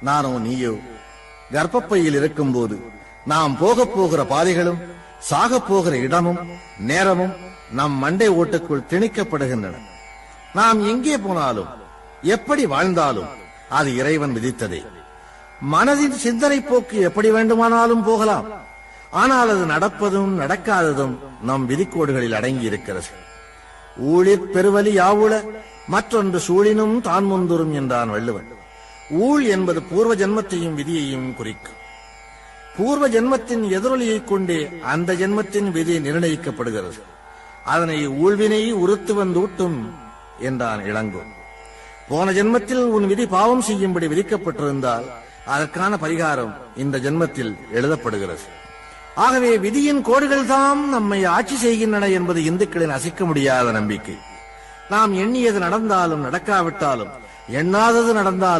நானோ நீயோ. கர்ப்பப்பையில் இருக்கும் போது நாம் போகப் போகிற பாதைகளும் சாகப் போகிற இடமும் நேரமும் நம் மண்டை ஓட்டுக்குள் திணிக்கப்படுகின்றன. நாம் எங்கே போனாலும் எப்படி வாழ்ந்தாலும் அது இறைவன் விதித்ததே. மனதின் சிந்தனை போக்கு எப்படி வேண்டுமானாலும் போகலாம். ஆனால் அது நடப்பதும் நடக்காததும் நம் விதிக்கோடுகளில் அடங்கி இருக்கிறது ஊழிற் பெருவலி யாவுள மற்றொன்று சூழினும் தான் முந்துரும் என்றான் வள்ளுவன். ஊழ் என்பது பூர்வ ஜென்மத்தையும் விதியையும் குறிக்கும். பூர்வ ஜென்மத்தின் எதிரொலியை கொண்டே அந்த ஜென்மத்தின் விதி நிர்ணயிக்கப்படுகிறது. அதனை ஊழ்வினை உறுத்து வந்தூட்டும் என்றான் இளங்கோ. போன ஜென்மத்தில் உன் விதி பாவம் செய்யும்படி விதிக்கப்பட்டிருந்தால் அதற்கான பரிகாரம் இந்த ஜென்மத்தில் எழுதப்படுகிறது. ஆகவே விதியின் கோடுகள் தாம் நம்மை ஆட்சி செய்கின்றன என்பது இந்துக்களின் அசைக்க முடியாத நம்பிக்கை. நாம் எண்ணியது நடந்தாலும் நடக்காவிட்டாலும் எண்ணாதது நடந்தாலும்